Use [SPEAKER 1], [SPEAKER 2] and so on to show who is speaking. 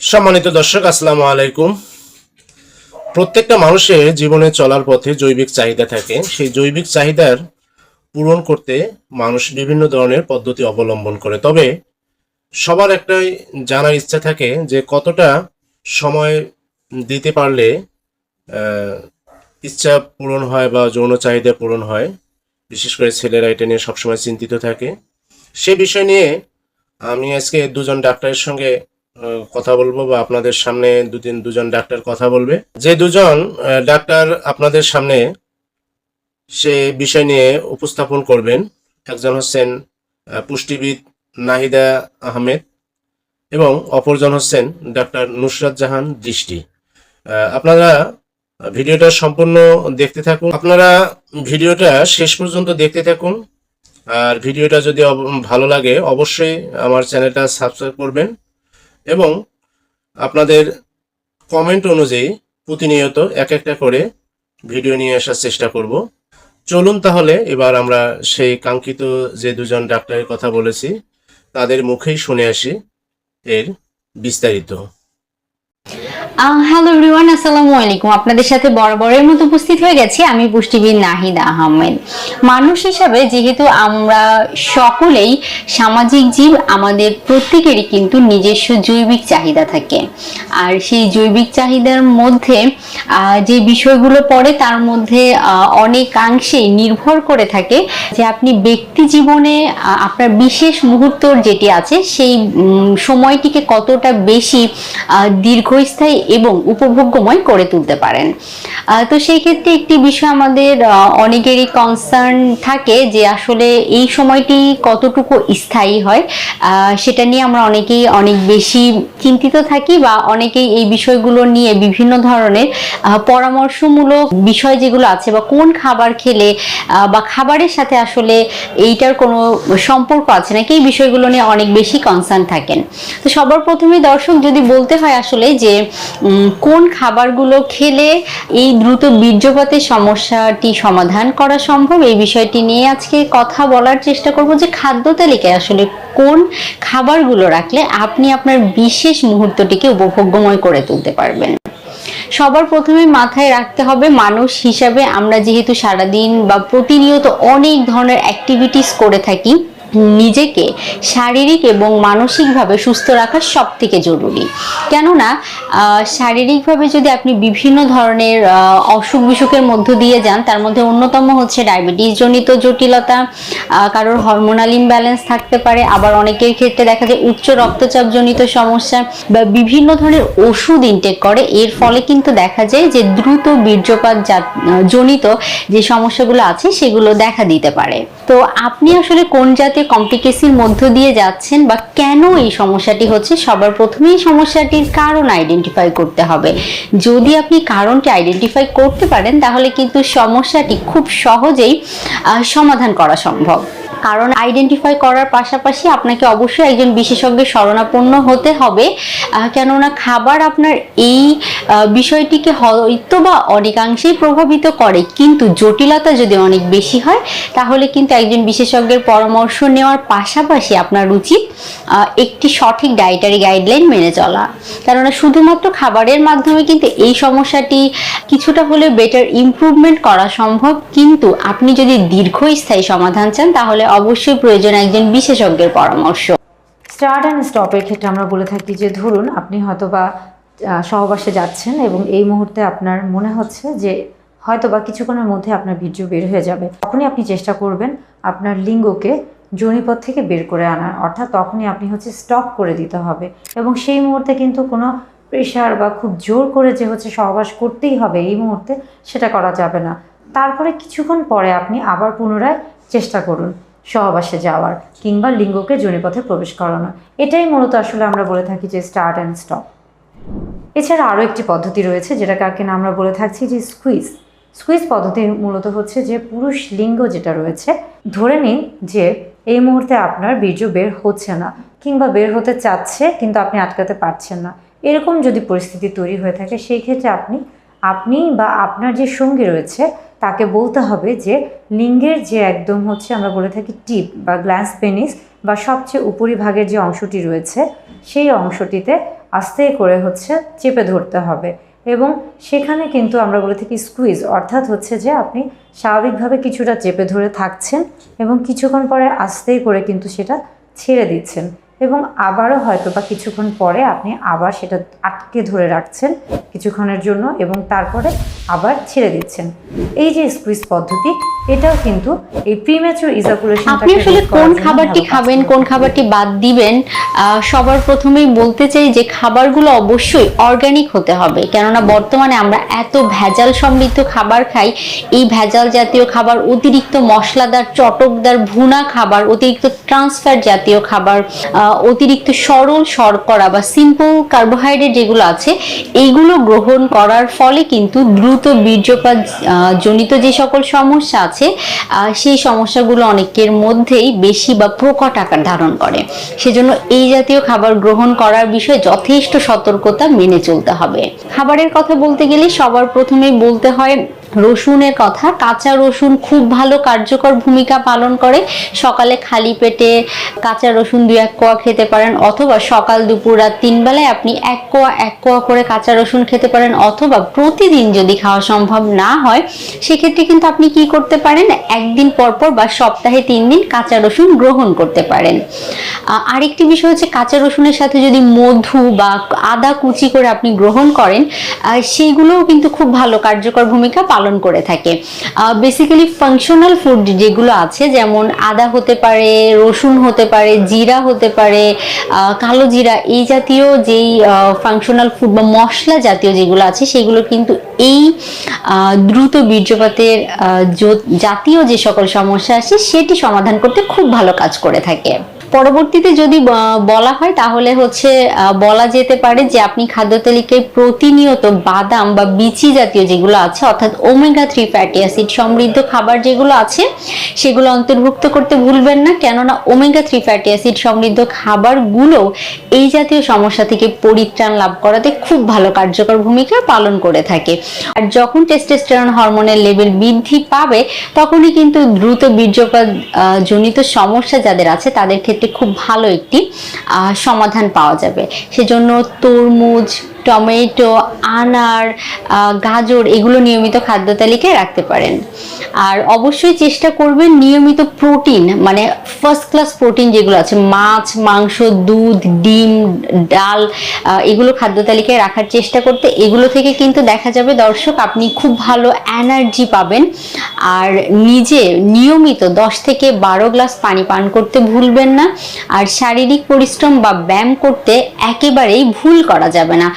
[SPEAKER 1] সম্মানিত দর্শক, আসসালামু আলাইকুম। প্রত্যেকটা মানুষের জীবনে চলার পথে জৈবিক চাহিদা থাকে। সেই জৈবিক চাহিদার পূরণ করতে মানুষ বিভিন্ন ধরনের পদ্ধতি অবলম্বন করে। তবে সবার একটাই জানার ইচ্ছা থাকে যে, কতটা সময় দিতে পারলে ইচ্ছা পূরণ হয় বা যৌন চাহিদা পূরণ হয়। বিশেষ করে ছেলেরা এটা নিয়ে সবসময় চিন্তিত থাকে। সে বিষয় নিয়ে আমি আজকে দুজন ডাক্তারের সঙ্গে কথা বলব বা আপনাদের সামনে দুদিন দুজন ডাক্তার কথা বলবে। যে দুজন ডাক্তার আপনাদের সামনে সে বিষয় নিয়ে উপস্থাপন করবেন, একজন হচ্ছেন পুষ্টিবিদ নাহিদা আহমেদ এবং অপরজন হচ্ছেন ডাক্তার নুসরাত জাহান দৃষ্টি। আপনারা ভিডিওটা সম্পূর্ণ দেখতে থাকুন। আপনারা ভিডিওটা শেষ পর্যন্ত দেখতে থাকুন। আর ভিডিওটা যদি ভালো লাগে, অবশ্যই আমার চ্যানেলটা সাবস্ক্রাইব করবেন। এবং আপনাদের কমেন্ট অনুযায়ী প্রতিনিয়ত এক একটা করে ভিডিও নিয়ে আসার চেষ্টা করব। চলুন তাহলে এবার আমরা সেই কাঙ্ক্ষিত যে দুজন ডাক্তারের কথা বলেছি, তাদের মুখেই শুনে আসি এর বিস্তারিত।
[SPEAKER 2] হ্যালো রিওয়ান আসসালামু আলাইকুম। আপনাদের সাথে বরাবরের মতো উপস্থিত হয়ে গেছি আমি পুষ্টিবিদ নাহিদ আহমেদ। মানুষ হিসাবে যেহেতু আমরা সকলেই সামাজিক জীব, আমাদের প্রত্যেকেরই কিন্তু নিজস্ব জৈবিক চাহিদা থাকে। আর সেই জৈবিক চাহিদার মধ্যে যে বিষয়গুলো পড়ে তার মধ্যে অনেকাংশেই নির্ভর করে থাকে যে আপনি ব্যক্তি জীবনে আপনার বিশেষ মুহূর্তর যেটি আছে, সেই সময়টিকে কতটা বেশি দীর্ঘস্থায়ী এবং উপভোগ্যময় করে তুলতে পারেন। তো সেই ক্ষেত্রে একটি বিষয় আমাদের অনেকেরই কনসার্ন থাকে যে আসলে এই সময়টি কতটুকু স্থায়ী হয়। সেটা নিয়ে আমরা অনেকেই অনেক বেশি চিন্তিত থাকি বা অনেকেই এই বিষয়গুলো নিয়ে বিভিন্ন ধরনের পরামর্শমূলক বিষয় যেগুলো আছে বা কোন খাবার খেলে বা খাবারের সাথে আসলে এইটার কোনো সম্পর্ক আছে নাকি এই বিষয়গুলো নিয়ে অনেক বেশি কনসার্ন থাকেন। তো সবার প্রথমে দর্শক যদি বলতে হয় আসলে যে কোন খাবারগুলো খেলে এই দ্রুত বীর্যপাতের সমস্যাটি সমাধান করা সম্ভব? এই বিষয়টি নিয়ে আজকে কথা বলার চেষ্টা করব যে খাদ্য তালিকায় আসলে কোন খাবারগুলো রাখলে আপনি আপনার বিশেষ মুহূর্তটিকে উপভোগ্যময় করে তুলতে পারবেন। সবার প্রথমে মাথায় রাখতে হবে মানুষ হিসাবে আমরা যেহেতু সারাদিন বা প্রতিনিয়ত অনেক ধরনের অ্যাক্টিভিটিস করে থাকি নিজেকে শারীরিক এবং মানসিকভাবে সুস্থ রাখা সব থেকে জরুরি। কেননা শারীরিকভাবে যদি আপনি বিভিন্ন ধরনের অসুখ বিসুখের মধ্য দিয়ে যান, তার মধ্যে অন্যতম হচ্ছে ডায়াবেটিস জনিত জটিলতা কারোর হরমোনাল ইমব্যালেন্স থাকতে পারে, আবার অনেকের ক্ষেত্রে দেখা যায় উচ্চ রক্তচাপ জনিত সমস্যা বা বিভিন্ন ধরনের ওষুধ ইনটেক করে, এর ফলে কিন্তু দেখা যায় যে দ্রুত বীর্যপাত জনিত যে সমস্যাগুলো আছে, সেগুলো দেখা দিতে পারে। তো আপনি আসলে কোন জাতীয় কমপ্লিকেসির মধ্য দিয়ে যাচ্ছেন বা কেন এই সমস্যাটি হচ্ছে? সবার প্রথমে এই সমস্যাটির কারণ আইডেন্টিফাই করতে হবে। যদি আপনি কারণটি আইডেন্টিফাই করতে পারেন, তাহলে কিন্তু সমস্যাটি খুব সহজেই সমাধান করা সম্ভব। কারণ আইডেন্টিফাই করার পাশাপাশি আপনাকে অবশ্যই একজন বিশেষজ্ঞের শরণাপন্ন হতে হবে। কেননা খাবার আপনার এই বিষয়টিকে হয়তো বা অনেকাংশেই প্রভাবিত করে, কিন্তু জটিলতা যদি অনেক বেশি হয়, তাহলে কিন্তু একজন বিশেষজ্ঞের পরামর্শ নেওয়ার পাশাপাশি আপনার উচিত একটি সঠিক ডায়েটারি গাইডলাইন মেনে চলা। কেননা শুধুমাত্র খাবারের মাধ্যমে কিন্তু এই সমস্যাটি কিছুটা হলে বেটার ইমপ্রুভমেন্ট করা সম্ভব, কিন্তু আপনি যদি দীর্ঘস্থায়ী সমাধান চান, তাহলে অবশ্যই প্রয়োজন একজন বিশেষজ্ঞের পরামর্শ।
[SPEAKER 3] স্টার্ট অ্যান্ড স্টপের ক্ষেত্রে আমরা বলে থাকি যে ধরুন আপনি হয়তোবা আহ, সহবাসে যাচ্ছেন এবং এই মুহূর্তে আপনার মনে হচ্ছে যে হয়তোবা কিছুক্ষণের মধ্যে আপনার বীর্য বের হয়ে যাবে। তখনই আপনি চেষ্টা করবেন আপনার লিঙ্গকে জনিপথ থেকে বের করে আনার। অর্থাৎ তখনই আপনি হচ্ছে স্টপ করে দিতে হবে এবং সেই মুহূর্তে কিন্তু কোনো প্রেশার বা খুব জোর করে যে হচ্ছে সহবাস করতেই হবে এই মুহূর্তে সেটা করা যাবে না। তারপরে কিছুক্ষণ পরে আপনি আবার পুনরায় চেষ্টা করুন। সহবাসে যাওয়ার, কিংবা লিঙ্গকে জনিপথে প্রবেশ করানো এটাই মূলত আসলে আমরা বলে থাকি যে স্টার্ট অ্যান্ড স্টপ এছাড়া আরও একটি পদ্ধতি রয়েছে যেটাকে কিনা আমরা বলে থাকছি যে স্কুইজ স্কুইজ পদ্ধতি মূলত হচ্ছে যে পুরুষ লিঙ্গ যেটা রয়েছে, ধরে নিন যে এই মুহূর্তে আপনার বীর্য বের হচ্ছে না, কিংবা বের হতে চাচ্ছে কিন্তু আপনি আটকাতে পারছেন না। এরকম যদি পরিস্থিতি তৈরি হয়ে থাকে, সেই ক্ষেত্রে আপনি আপনি বা আপনার যে সঙ্গী রয়েছে, তাকে বলতে হবে যে লিঙ্গের যে একদম হচ্ছে আমরা বলে থাকি টিপ বা গ্ল্যান্স পেনিস বা সবচেয়ে উপরিভাগের যে অংশটি রয়েছে, সেই অংশটিতে আস্তে করে হচ্ছে চেপে ধরতে হবে। এবং সেখানে কিন্তু আমরা বলে থাকি স্কুইজ অর্থাৎ হচ্ছে যে আপনি স্বাভাবিকভাবে কিছুটা চেপে ধরে থাকছেন এবং কিছুক্ষণ পরে আস্তেই করে কিন্তু সেটা ছেড়ে দিচ্ছেন। এবং আবারও হয়তো বা কিছুক্ষণ পরে আপনি আবার সেটা আটকে ধরে রাখছেন কিছুক্ষণের জন্য এবং তারপরে আবার ছেড়ে দিচ্ছেন। এই যে স্কুইজ পদ্ধতি এটাও কিন্তু এই প্রিম্যাচুর ইজাকুলেশন
[SPEAKER 2] আপনি আসলে কোন খাবারটি খাবেন কোন খাবারটি বাদ দিবেন সবার প্রথমেই বলতে চাই যে খাবারগুলো অবশ্যই অর্গানিক হতে হবে। কেননা বর্তমানে আমরা এত ভেজাল সমৃদ্ধ খাবার খাই এই ভেজাল জাতীয় খাবার অতিরিক্ত মশলাদার চটকদার ভুনা খাবার অতিরিক্ত ট্রান্সফার জাতীয় খাবার অতিরিক্ত সরল শর্করা বা সিম্পল কার্বোহাইড্রেট যেগুলো আছে এইগুলো গ্রহণ করার ফলে কিন্তু দ্রুত বীর্যপাত জনিত যে সকল সমস্যা আছে আহ, সেই সমস্যাগুলো অনেকের মধ্যেই বেশি বা প্রকট আকার ধারণ করে। সেজন্য এই জাতীয় খাবার গ্রহণ করার বিষয়ে যথেষ্ট সতর্কতা মেনে চলতে হবে। খাবারের কথা বলতে গেলে সবার প্রথমেই বলতে হয় রসুনের কথা। কাঁচা রসুন খুব ভালো কার্যকর ভূমিকা পালন করে। সকালে খালি পেটে কাঁচা রসুন দুই এক কোয়া খেতে পারেন অথবা সকাল দুপুর রাত তিন বেলায় আপনি এক কোয়া এক কোয়া করে কাঁচা রসুন খেতে পারেন অথবা প্রতিদিন যদি খাওয়া সম্ভব না হয় সেক্ষেত্রে কিন্তু আপনি কি করতে পারেন? একদিন পর পর বা সপ্তাহে তিন দিন কাঁচা রসুন গ্রহণ করতে পারেন। আরেকটি বিষয় হচ্ছে কাঁচা রসুনের সাথে যদি মধু বা আদা কুচি করে আপনি গ্রহণ করেন আহ, সেইগুলোও কিন্তু খুব ভালো কার্যকর ভূমিকা পালন করে থাকে। বেসিক্যালি ফাংশনাল ফুড যেগুলো আছে, যেমন আদা হতে পারে, রসুন হতে পারে, জিরা হতে পারে কালো জিরা, এই জাতীয় যেই ফাংশনাল ফুড বা মশলা জাতীয় যেগুলো আছে, সেগুলো কিন্তু এই দ্রুত বীর্যপাতের জাতীয় যে সকল সমস্যা আছে সেটি সমাধান করতে খুব ভালো কাজ করে থাকে। পরবর্তীতে যদি বলা হয় তাহলে হচ্ছে বলা যেতে পারে যে আপনি খাদ্য তালিকায় প্রতিনিয়ত বাদাম বা বিচি জাতীয় যেগুলো আছে, অর্থাৎ ওমেগা থ্রি ফ্যাটি অ্যাসিড সমৃদ্ধ খাবার যেগুলো আছে, সেগুলো অন্তর্ভুক্ত করতে ভুলবেন না। কেননা ওমেগা থ্রি ফ্যাটি অ্যাসিড সমৃদ্ধ খাবারগুলো এই জাতীয় সমস্যা থেকে পরিত্রাণ লাভ করাতে খুব ভালো কার্যকর ভূমিকা পালন করে থাকে। আর যখন টেস্টোস্টেরন হরমোনের লেভেল বৃদ্ধি পাবে, তখনই কিন্তু দ্রুত বীর্যপাত জনিত সমস্যা যাদের আছে, তাদের ক্ষেত্রে খুব ভালো একটি সমাধান পাওয়া যাবে। সেজন্য তরমুজ, টমেটো, আনার গাজর এগুলো নিয়মিত খাদ্য তালিকায় রাখতে পারেন। আর অবশ্যই চেষ্টা করবেন নিয়মিত প্রোটিন মানে ফার্স্ট ক্লাস প্রোটিন যেগুলো আছে, মাছ, মাংস, দুধ, ডিম, ডাল এগুলো খাদ্য তালিকায় রাখার চেষ্টা করতে। এগুলো থেকে কিন্তু দেখা যাবে দর্শক, আপনি খুব ভালো এনার্জি পাবেন। আর নিজে নিয়মিত দশ থেকে বারো গ্লাস পানি পান করতে ভুলবেন না। আর শারীরিক পরিশ্রম বা ব্যায়াম করতে একেবারেই ভুল করা যাবে না।